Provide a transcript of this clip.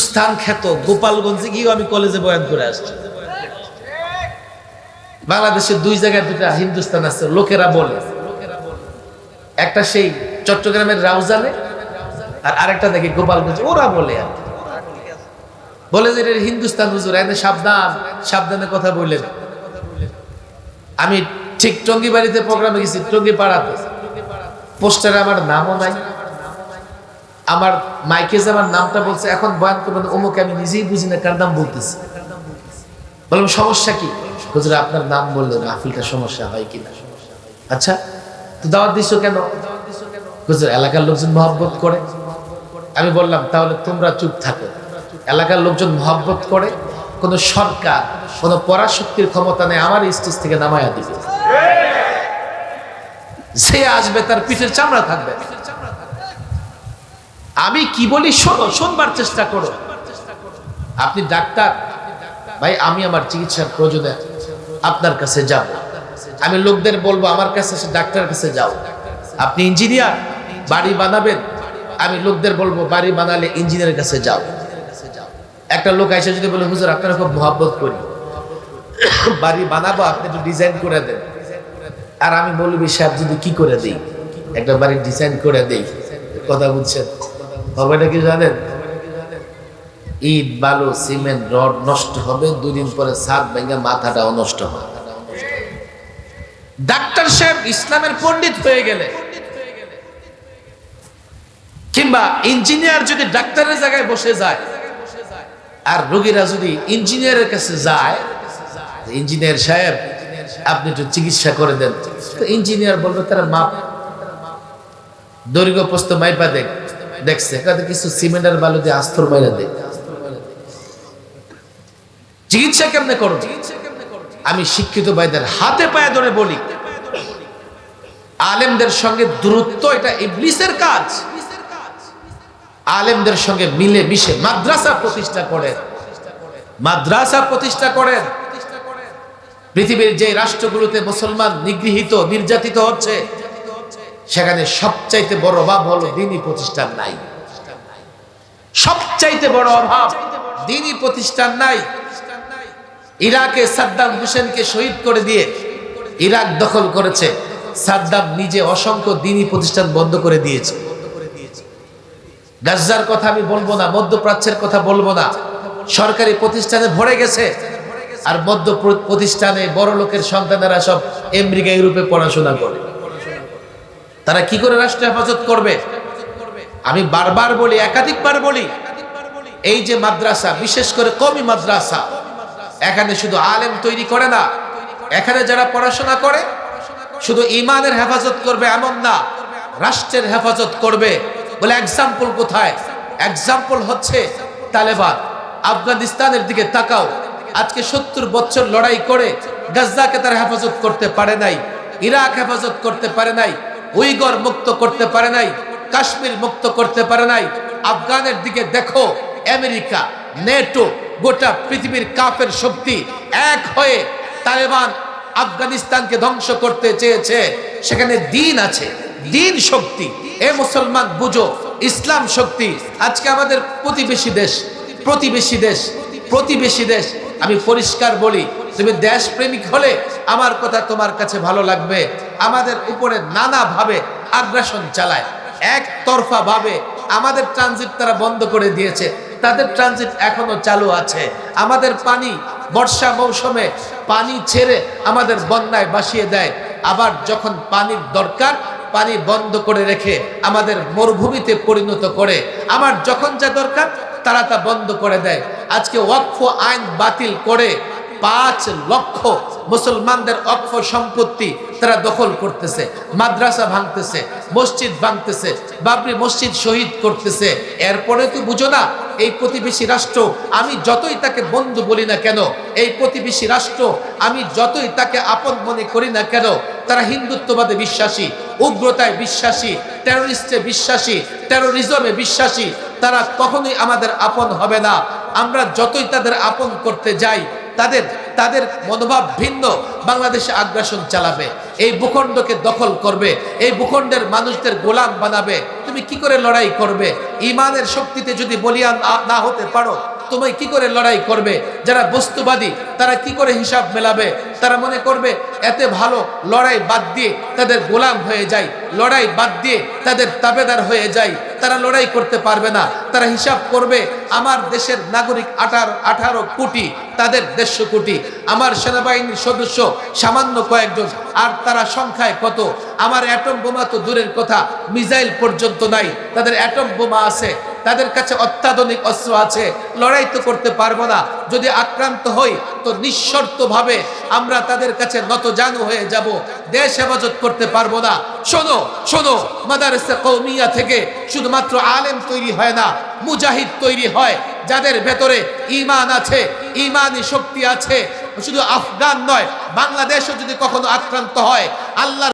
স্থান খ্যাত গোপালগঞ্জে গিয়েও আমি কলেজে বয়ান করে আসছি। বাংলাদেশের দুই জায়গায় দুটা হিন্দুস্তান আছে, লোকেরা বলে। একটা সেই চট্টগ্রামের রাউজানে, আর আরেকটা দেখি গোপালগঞ্জ, ওরা বলে আর বলে যে হিন্দুস্তান হুজুর, এনে সাবধান, সাবধানে কথা বললেন। আমি ঠিক টঙ্গি বাড়িতে প্রোগ্রামে গেছি টঙ্গি পাড়াতে পোস্টারে আমার নামও নাই। আমার মাইকে যে আমার নামটা বলছে, এখন বয়ান করবেন অমুকে আমি নিজেই বুঝি না কার নাম বলতেছি। বললাম, সমস্যা কি? হুজুর, আপনার নাম বললে মাহফিলটা সমস্যা হয় কিনা? আচ্ছা তো দাওয়াত দিছো কেন? হুজুর, এলাকার লোকজন মহব্বত করে। আমি বললাম, তাহলে তোমরা চুপ থাকো। এলাকার লোকজন মহব্বত করে, কোনো সরকার, কোনো পরাশক্তির ক্ষমতা নেই আমার স্টেজ থেকে নামায়া দিবে। সে আসবে, তার পিঠের চামড়া থাকবে। আমি কি বলি, শোনো, শোনবার চেষ্টা করো। আপনি ডাক্তার, ভাই, আমি আমার চিকিৎসার প্রয়োজনে আপনার কাছে যাব। আমি লোকদের বলব, আমার কাছে এসে ডাক্তারের কাছে যাও। আপনি ইঞ্জিনিয়ার, বাড়ি বানাবেন, আমি লোকদের বলব, বাড়ি বানালে ইঞ্জিনিয়ারের কাছে যাও। একটা লোক এসে যদি বলে, হুজুর, আপনারা খুব মহাব্বত করি। বাড়ি বানাবো, আপনি একটু ডিজাইন করে দেন। আর আমি বলবি সাহেব যদি কি করে দিই? একটা বাড়ি ডিজাইন করে দেই। কথা বুঝছেন? হবে নাকি জানেন? ইট, বালু, সিমেন্ট, রড নষ্ট হবে, দুদিন পরে ছাদ ভেঙে মাথাটাও নষ্ট হবে। ডাক্তার সাহেব ইসলামের পণ্ডিত হয়ে গেলে। কিংবা ইঞ্জিনিয়ার যদি ডাক্তারের জায়গায় বসে যায়, আর রোগীরা যদি ইঞ্জিনিয়ারের কাছে যায় ইঞ্জিনিয়ার সাহেব, আপনি একটু চিকিৎসা করে দেন। ইঞ্জিনিয়ার বলবে, তারা মাপ, দৈর্ঘ্য প্রস্ত মাইপা দেখ। দেখছে কাদের কিছু সিমেন্টের বালু দিয়ে আস্তর মাইরা দেখ চিকিৎসা কেমনে করো আমি শিক্ষিত ভাইদের হাতে পায়ে ধরে বলি, আলেমদের সঙ্গে দূরত্ব এটা ইবলিসের কাজ। আলেমদের সঙ্গে মিলে মিশে মাদ্রাসা প্রতিষ্ঠা করেন। মাদ্রাসা প্রতিষ্ঠা করেন। পৃথিবীর যে রাষ্ট্রগুলোতে মুসলমান নিগৃহীত, নির্যাতিত হচ্ছে সেখানে সবচাইতে বড় অভাব হলো দিনই প্রতিষ্ঠান নাই। সবচাইতে বড় অভাব দিনই প্রতিষ্ঠান নাই। ইরাকে সাদ্দাম হুসেনকে শহীদ করে দিয়ে ইরাক দখল করেছে। সাদ্দাম নিজে অসংখ্য দিনই প্রতিষ্ঠান বন্ধ করে দিয়েছে। গাজ্জার কথা আমি বলব না, মধ্যপ্রাচ্যের কথা বলব না। সরকারি প্রতিষ্ঠানে ভরে গেছে। আর মধ্য প্রতিষ্ঠানে বড় লোকের সন্তানেরা সব আমেরিকা, ইউরোপে পড়াশোনা করে। তারা কি করে রাষ্ট্র হেফাজত করবে? আমি বারবার বলি, একাধিকবার বলি, এই যে মাদ্রাসা, বিশেষ করে কমি মাদ্রাসা, এখানে শুধু আলেম তৈরি করে না, এখানে যারা পড়াশোনা করে, শুধু ইমানের হেফাজত করবে এমন না, রাষ্ট্রের হেফাজত করবে। বলে এক্সাম্পল কোথায়? এক্সাম্পল হচ্ছে তালেবান। আফগানিস্তানের দিকে তাকাও। আজকে সত্তর বছর লড়াই করে গাজ্জাকে তারা হেফাজত করতে পারে নাই, ইরাক হেফাজত করতে পারে নাই উইগর মুক্ত করতে পারে নাই, কাশ্মীর মুক্ত করতে পারে নাই। আফগানের দিকে দেখো, আমেরিকা, নেটো, গোটা পৃথিবীর কাফের শক্তি এক হয়ে তালেবান আফগানিস্তানকে ধ্বংস করতে চেয়েছে। সেখানে দিন আছে, দিন শক্তি। এ মুসলমান, বুঝো, ইসলাম শক্তি। আজকে আমাদের প্রতিবেশী দেশ প্রতিবেশী দেশ প্রতিবেশী দেশ। আমি পরিষ্কার বলি, তুমি দেশ প্রেমিক হলে আমার কথা তোমার কাছে ভালো লাগবে। আমাদের উপরে নানা ভাবে আগ্রাসন চালায় একতরফা ভাবে আমাদের ট্রানজিট তারা বন্ধ করে দিয়েছে। তাদের ট্রানজিট এখনও চালু আছে। আমাদের পানি বর্ষা মৌসুমে পানি ছেড়ে আমাদের বন্যায় বাসিয়ে দেয়। আবার যখন পানির দরকার, পানি বন্ধ করে রেখে আমাদের মরুভূমিতে পরিণত করে। আমার যখন যা দরকার, তারা তা বন্ধ করে দেয়। আজকে ওয়াকফ আইন বাতিল করে পাঁচ লক্ষ মুসলমানদের অক্ষ সম্পত্তি তারা দখল করতেছে, মাদ্রাসা ভাঙতেছে, মসজিদ ভাঙতেছে, বাবরি মসজিদ শহীদ করতেছে। এরপরে তো বুঝো না, এই প্রতিবেশী রাষ্ট্র, আমি যতই তাকে বন্ধু বলি না কেন, এই প্রতিবেশী রাষ্ট্র, আমি যতই তাকে আপন মনে করি না কেন, তারা হিন্দুত্ববাদে বিশ্বাসী, উগ্রতায় বিশ্বাসী টেরোরিস্টে বিশ্বাসী টেরোরিজমে বিশ্বাসী, তারা কখনোই আমাদের আপন হবে না। আমরা যতই তাদের আপন করতে যাই তাদের তাদের মনোভাব ভিন্ন। বাংলাদেশে আগ্রাসন চালাবে, এই ভূখণ্ডকে দখল করবে, এই ভূখণ্ডের মানুষদের গোলাম বানাবে। তুমি কি করে লড়াই করবে? ইমানের শক্তিতে যদি বলিয়ান না- না হতে পারো, তুমি কি করে লড়াই করবে? যারা বস্তুবাদী, তারা কি করে হিসাব মেলাবে? তারা মনে করবে, এতে ভালো লড়াই বাদ দিয়ে তাদের গোলাম হয়ে যায়। লড়াই বাদ দিয়ে তাদের তাবেদার হয়ে যায়। তারা লড়াই করতে পারবে না। তারা হিসাব করবে, আমার দেশের নাগরিক আঠারো আঠারো কোটি তাদের দেড়শো কোটি। আমার সেনাবাহিনীর সদস্য সামান্য কয়েকজন। আর তারা সংখ্যায় কত? আমার অ্যাটম বোমা তো দূরের কথা। মিসাইল পর্যন্ত নাই। তাদের অ্যাটম বোমা আছে। তাদের কাছে অত্যাধুনিক অস্ত্র আছে। লড়াই তো করতে পারব না। যদি আক্রান্ত হই, তো নিঃশর্তভাবে আমরা তাদের কাছে নত জানু হয়ে যাব। দেশ হেফাজত করতে পারব না। শোনো শোনো, মাদারসা কৌমিয়া থেকে শুধুমাত্র আলেম তৈরি হয় না, মুজাহিদ তৈরি হয়। যাদের ভেতরে ইমান আছে ইমানি শক্তি আছে। শুধু আফগান নয় বাংলাদেশও যদি কখনো আক্রান্ত হয় আল্লাহর